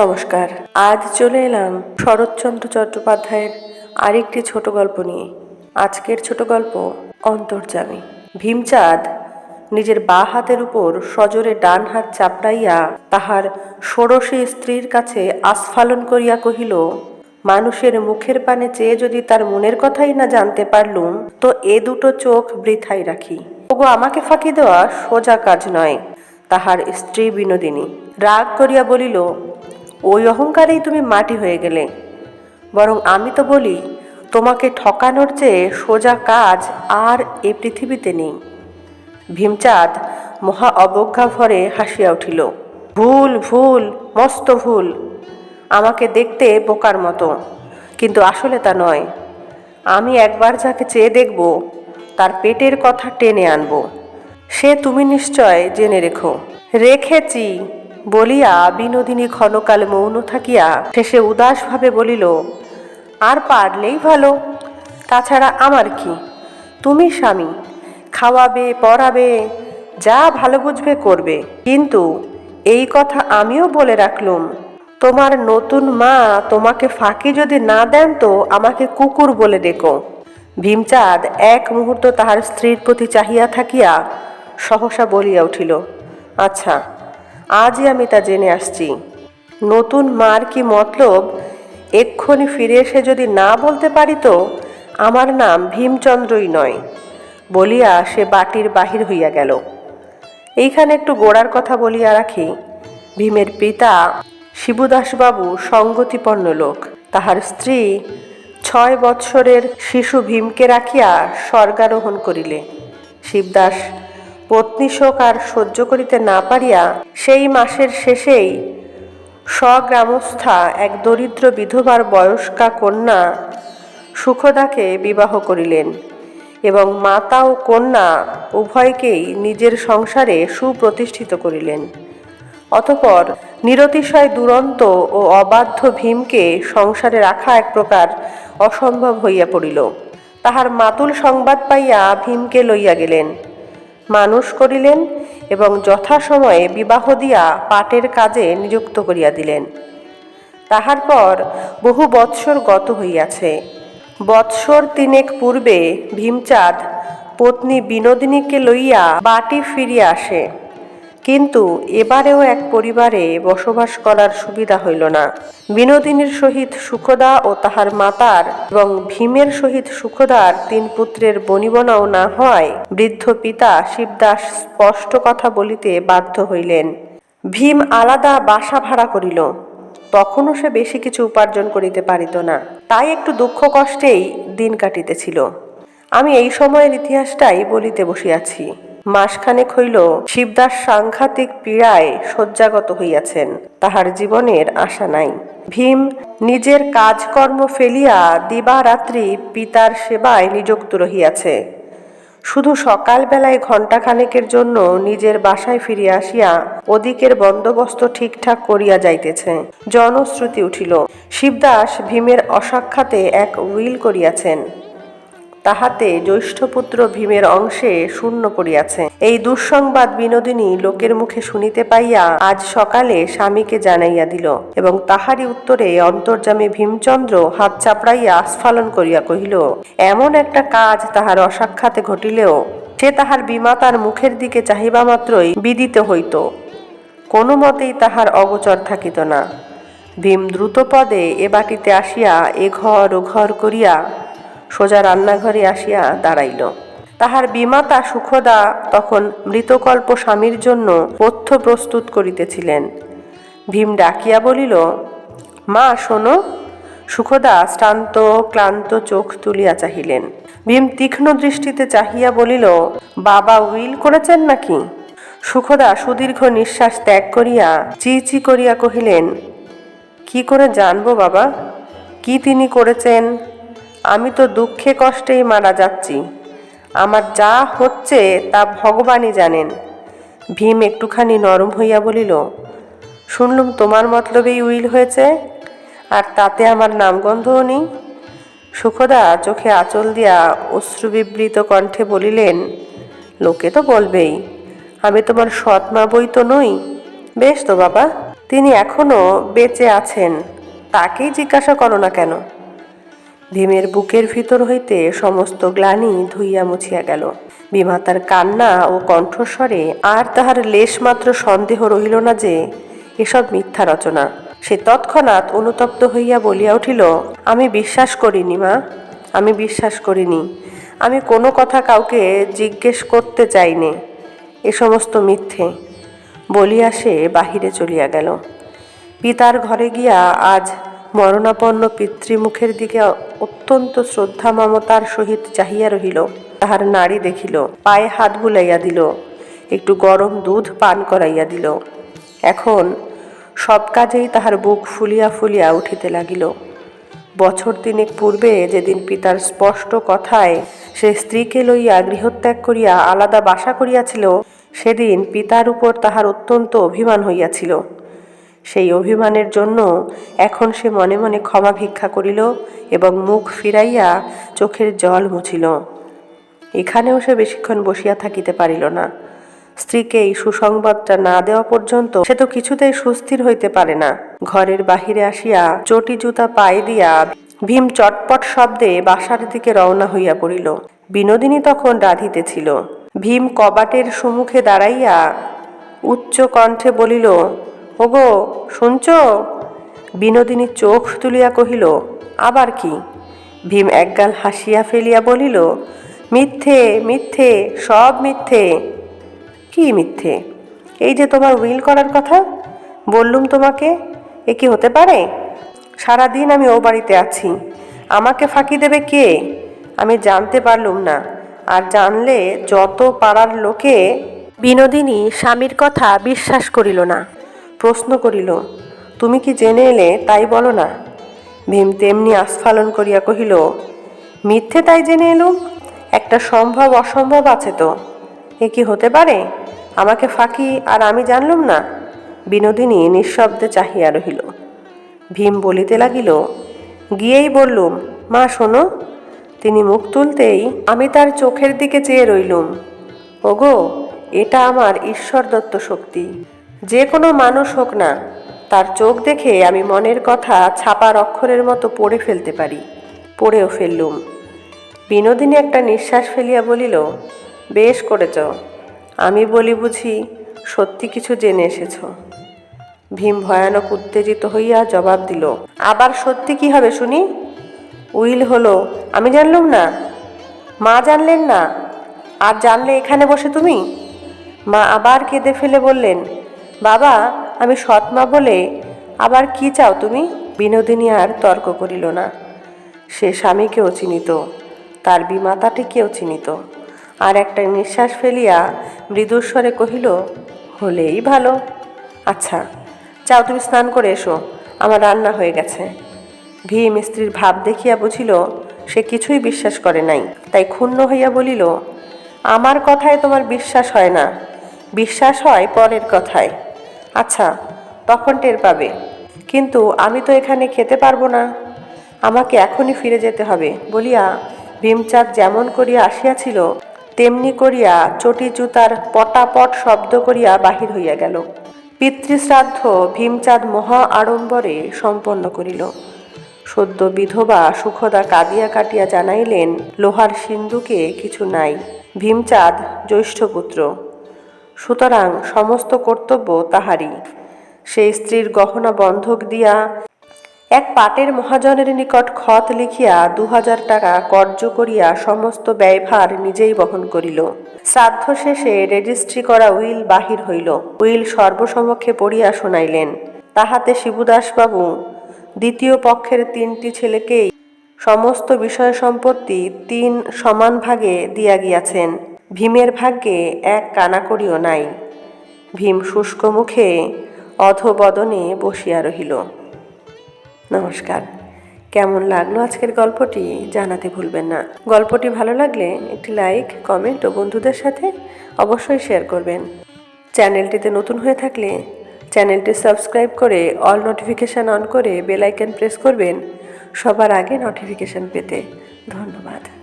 নমস্কার। আজ চলে এলাম শরৎচন্দ্র চট্টোপাধ্যায়ের আরেকটি ছোট গল্প নিয়ে। আজকের ছোট গল্প অন্তর্যামী। ভীমচাঁদ নিজের বা হাতের উপর সজোরে ডান হাত চাপড়াইয়া তাহার ষোড়শী স্ত্রীর কাছে আস্ফালন করিয়া কহিল, মানুষের মুখের পানে চেয়ে যদি তার মনের কথাই না জানতে পারলুম, তো এ দুটো চোখ বৃথাই রাখি। ওগো আমাকে ফাঁকি দেওয়া সোজা কাজ নয়। তাহার স্ত্রী বিনোদিনী রাগ করিয়া বলিল ওই অহংকারেই তুমি মাটি হয়ে গেলে। বরং আমি তো বলি, তোমাকে ঠকানোর চেয়ে সোজা কাজ আর এ পৃথিবীতে নেই। ভীমচাঁদ মহা অবজ্ঞা ভরে হাসিয়া উঠিল, ভুল ভুল, মস্ত ভুল। আমাকে দেখতে বোকার মতো, কিন্তু আসলে তা নয়। আমি একবার যাকে চেয়ে দেখব, তার পেটের কথা টেনে আনব। সে তুমি নিশ্চয় জেনে রেখো। রেখেছি। বলিয়া বিনোদিনী ক্ষণকাল মৌন থাকিয়া শেষে উদাসভাবে বলিল, আর পারলেই ভালো। তাছাড়া আমার কি? তুমি স্বামী, খাওয়াবে, পড়াবে, যা ভালো বুঝবে করবে। কিন্তু এই কথা আমিও বলে রাখলুম, তোমার নতুন মা তোমাকে ফাঁকি যদি না দেন তো আমাকে কুকুর বলে ডেকো ভীমচাঁদ এক মুহূর্ত তাহার স্ত্রীর প্রতি চাহিয়া থাকিয়া সহসা বলিয়া উঠিল আচ্ছা আজই আমি তা জেনে আসছি। নতুন মার কি মতলব? এক্ষুনি ফিরে এসে যদি না বলতে পারি তো? আমার নাম ভীমচন্দ্রই নয়, বলিয়া সে বাটির বাহির হইয়া গেল। এইখানে একটু গোড়ার কথা বলিয়া রাখি, ভীমের পিতা শিবুদাসবাবু সঙ্গতিপন্ন লোক। তাহার স্ত্রী ছয় বৎসরের শিশু ভীমকে রাখিয়া স্বর্গারোহণ করিলে। শিবদাস পত্নী শোক আর সহ্য করিতে না পারিয়া সেই মাসের শেষেই স্বগ্রামস্থা এক দরিদ্র বিধবার বয়স্কা কন্যা সুখদাকে বিবাহ করিলেন এবং মাতা ও কন্যা উভয়কেই নিজের সংসারে সুপ্রতিষ্ঠিত করিলেন। অতপর নিরতিশয় দুরন্ত ও অবাধ্য ভীমকে সংসারে রাখা এক প্রকার অসম্ভব হইয়া পড়িল। তাহার মাতুল সংবাদ পাইয়া ভীমকে লইয়া গেলেন। মানুষ করিলেন এবং যথাসময়ে বিবাহ দিয়া পাটের কাজে নিযুক্ত করিয়া দিলেন। তাহার পর বহু বৎসর গত হইয়াছে। বৎসর তিনেক পূর্বে ভীমচাঁদ পত্নী বিনোদিনীকে লইয়া বাটি ফিরিয়া আসে। কিন্তু এবারেও এক পরিবারে বসবাস করার সুবিধা হইল না। বিনোদিনীর সহিত সুখদা ও তাহার মাতার এবং ভীমের সহিত সুখদার তিন পুত্রের বনিবনাও না হওয়ায় বৃদ্ধ পিতা শিবদাস স্পষ্ট কথা বলিতে বাধ্য হইলেন। ভীম আলাদা বাসা ভাড়া করিল। তখনও সে বেশি কিছু উপার্জন করিতে পারিত না। তাই একটু দুঃখ কষ্টেই দিন কাটিতেছিল। আমি এই সময়ের ইতিহাসটাই বলিতে বসিয়াছি। মাসখানেক হইল শিবদাস সাংঘাতিক পীড়ায় শয্যাগত হইয়াছেন। তাহার জীবনের আশা নাই। ভীম নিজের কাজকর্ম ফেলিয়া দিবারাত্রি পিতার সেবায় নিযুক্ত রহিয়াছে। শুধু সকালবেলায় ঘণ্টাখানেকের জন্য নিজের বাসায় ফিরিয়া আসিয়া ওদিকের বন্দোবস্ত ঠিকঠাক করিয়া যাইতেছে। জনশ্রুতি উঠিল, শিবদাস ভীমের অসাক্ষাতে এক উইল করিয়াছেন। তাহাতে জ্যৈষ্ঠপুত্র ভীমের অংশে শূন্য পড়িয়াছে। এই দুঃসংবাদ বিনোদিনী লোকের মুখে শুনিতে পাইয়া আজ সকালে স্বামীকে জানাইয়া দিল এবং তাহারই উত্তরে অন্তর্জামে ভীমচন্দ্র হাত চাপড়াইয়া আস্ফালন করিয়া কহিল, এমন একটা কাজ তাহার অসাক্ষাতে ঘটিলেও সে তাহার বিমাতার মুখের দিকে চাহিবা মাত্রই বিদিত হইত। কোনো মতেই তাহার অগোচর থাকিত না। ভীম দ্রুতপদে এ বাটিতে আসিয়া এ ঘর ও ঘর করিয়া সোজা রান্নাঘরে আসিয়া দাঁড়াইল। তাহার বিমাতা সুখদা তখন মৃতকল্প স্বামীর জন্য পথ্য প্রস্তুত করিতেছিলেন। ভীম ডাকিয়া বলিল, মা, শোনো। সুখদা শ্রান্ত, ক্লান্ত চোখ তুলিয়া চাহিলেন। ভীম তীক্ষ্ণ দৃষ্টিতে চাহিয়া বলিল, বাবা উইল করেছেন নাকি? সুখদা সুদীর্ঘ নিঃশ্বাস ত্যাগ করিয়া চি চি করিয়া কহিলেন, কি করে জানব বাবা? কি তিনি করেছেন? আমি তো দুঃখে কষ্টেই মারা যাচ্ছি। আমার যা হচ্ছে তা ভগবানই জানেন। ভীম একটুখানি নরম হইয়া বলিল, শুনলুম তোমার মতলবেই উইল হয়েছে, আর তাতে আমার নামগন্ধও নেই? সুখদা চোখে আঁচল দিয়া অশ্রুবিবৃত কণ্ঠে বলিলেন, লোকে তো বলবেই, আমি তোমার সৎ মা বই তো নই। বেশ তো বাবা, তিনি এখনও বেঁচে আছেন, তাকেই জিজ্ঞাসা করো না কেন? ভীমের বুকের ভিতর হইতে সমস্ত গ্লানি ধুইয়া মুছিয়া গেল। বিমাতার কান্না ও কণ্ঠস্বরে আর তাহার লেশমাত্র সন্দেহ রহিল না যে, এসব মিথ্যা রচনা। সে তৎক্ষণাৎ অনুতপ্ত হইয়া বলিয়া উঠিল, আমি বিশ্বাস করিনি মা, আমি বিশ্বাস করিনি। আমি কোনো কথা কাউকে জিজ্ঞেস করতে চাইনি। এ সমস্ত মিথ্যে। বলিয়া সে বাহিরে চলিয়া গেল। পিতার ঘরে গিয়া আজ মরণাপন্ন পিতৃমুখের দিকে অত্যন্ত শ্রদ্ধা মমতার সহিত চাহিয়া রহিল। তাহার নারী দেখিল, পায়ে হাত বুলাইয়া দিল, একটু গরম দুধ পান করাইয়া দিল। এখন সব কাজেই তাহার বুক ফুলিয়া ফুলিয়া উঠিতে লাগিল। বছর তিনেক পূর্বে যেদিন পিতার স্পষ্ট কথায় সে স্ত্রীকে লইয়া গৃহত্যাগ করিয়া আলাদা বাসা করিয়াছিল, সেদিন পিতার উপর তাহার অত্যন্ত অভিমান হইয়াছিল। সেই অভিমানের জন্য এখন সে মনে মনে ক্ষমা ভিক্ষা করিল এবং মুখ ফিরাইয়া চোখের জল মুছিল। এখানেও সে বেশিক্ষণ বসিয়া থাকিতে পারিল না। স্ত্রীকে এই সুসংবাদটা না দেওয়া পর্যন্ত সে তো কিছুতেই সুস্থির হইতে পারে না। ঘরের বাহিরে আসিয়া চটি জুতা পায়ে দিয়া ভীম চটপট শব্দে বাসার দিকে রওনা হইয়া পড়িল। বিনোদিনী তখন রাধিতেছিল। ভীম কবাটের সম্মুখে দাঁড়াইয়া উচ্চ কণ্ঠে বলিল ওগো, শুনছ? বিনোদিনী চোখ তুলিয়া কহিল, আবার কি? ভীম একগাল হাসিয়া ফেলিয়া বলিল, মিথ্যে মিথ্যে, সব মিথ্যে। কি মিথ্যে? এই যে তোমার উইল করার কথা? বললুম তোমাকে, এ কি হতে পারে? সারাদিন আমি ও বাড়িতে আছি, আমাকে ফাঁকি দেবে কে? আমি জানতে পারলুম না, আর জানলে যত পাড়ার লোকে বিনোদিনী স্বামীর কথা বিশ্বাস করিল না। প্রশ্ন করিল, তুমি কি জেনে এলে তাই বলো না? ভীম তেমনি আস্ফালন করিয়া কহিল, মিথ্যে তাই জেনে এলুম? একটা সম্ভব অসম্ভব আছে তো। এ কি হতে পারে? আমাকে ফাঁকি আর আমি জানলুম না? বিনোদিনী নিঃশব্দে চাহিয়া রহিল। ভীম বলিতে লাগিল, গিয়েই বললুম, মা শোনো, তিনি মুখ তুলতেই আমি তার চোখের দিকে চেয়ে রইলুম। ওগো, এটা আমার ঈশ্বর দত্ত শক্তি। যে কোনো মানুষ হোক না, তার চোখ দেখে আমি মনের কথা ছাপার অক্ষরের মতো পড়ে ফেলতে পারি, পড়েও ফেললুম। বিনোদিনী একটা নিঃশ্বাস ফেলিয়া বলিল, বেশ করেছ। আমি বলি বুঝি সত্যি কিছু জেনে এসেছ। ভীম ভয়ানক উত্তেজিত হইয়া জবাব দিল, আবার সত্যি কি হবে শুনি? উইল হলো, আমি জানলুম না। মা জানলেন না, আর জানলে এখানে বসে তুমি? মা আবার কেঁদে ফেলে বললেন বাবা, আমি সৎমা বলে আবার কি চাও তুমি? বিনোদিনী আর তর্ক করিল না। সে স্বামীকেও চিনিত, তার বিমাতাটিকেও চিনিত। আর একটা নিঃশ্বাস ফেলিয়া মৃদুস্বরে কহিল, হলেই ভালো। আচ্ছা চাও তুমি স্নান করে এসো, আমার রান্না হয়ে গেছে। ভীম স্ত্রীর ভাব দেখিয়া বুঝিল, সে কিছুই বিশ্বাস করে নাই। তাই ক্ষুণ্ণ হইয়া বলিল, আমার কথায় তোমার বিশ্বাস হয় না। বিশ্বাস হয় পরের কথায়। আচ্ছা তখন টের পাবে। কিন্তু আমি তো এখানে খেতে পারব না। আমাকে এখনই ফিরে যেতে হবে। বলিয়া ভীমচাঁদ যেমন করিয়া আসিয়াছিল, তেমনি করিয়া চটি জুতার পটাপট শব্দ করিয়া বাহির হইয়া গেল। পিতৃশ্রাদ্ধ ভীমচাঁদ মহা আড়ম্বরে সম্পন্ন করিল। সদ্য বিধবা সুখদা কাঁদিয়া কাটিয়া জানাইলেন, লোহার সিন্ধুকে কিছু নাই। ভীমচাঁদ জ্যৈষ্ঠ পুত্র সুতরাং সমস্ত কর্তব্য তাহারই। সেই স্ত্রীর গহনা বন্ধক দিয়া এক পাটের মহাজনের নিকট খত লিখিয়া দু হাজার টাকা কর্য করিয়া সমস্ত ব্যয়ভার নিজেই বহন করিল। শ্রাদ্ধ শেষে রেজিস্ট্রি করা উইল বাহির হইল। উইল সর্বসমক্ষে পড়িয়া শোনাইলেন, তাহাতে শিবুদাসবাবু, দ্বিতীয় পক্ষের তিনটি ছেলেকেই সমস্ত বিষয় সম্পত্তি তিন সমান ভাগে দিয়া গিয়াছেন। ভীমের ভাগ্যে এক কানাকড়িও নাই। ভীম শুষ্ক মুখে অধবদনে বসিয়া রহিল। নমস্কার। কেমন লাগল আজকের গল্পটি জানাতে ভুলবেন না। গল্পটি ভালো লাগলে একটি লাইক, কমেন্ট ও বন্ধুদের সাথে অবশ্যই শেয়ার করবেন। চ্যানেলটিতে নতুন হয়ে থাকলে চ্যানেলটি সাবস্ক্রাইব করে অল নোটিফিকেশান অন করে বেল আইকন প্রেস করবেন সবার আগে নোটিফিকেশান পেতে। ধন্যবাদ।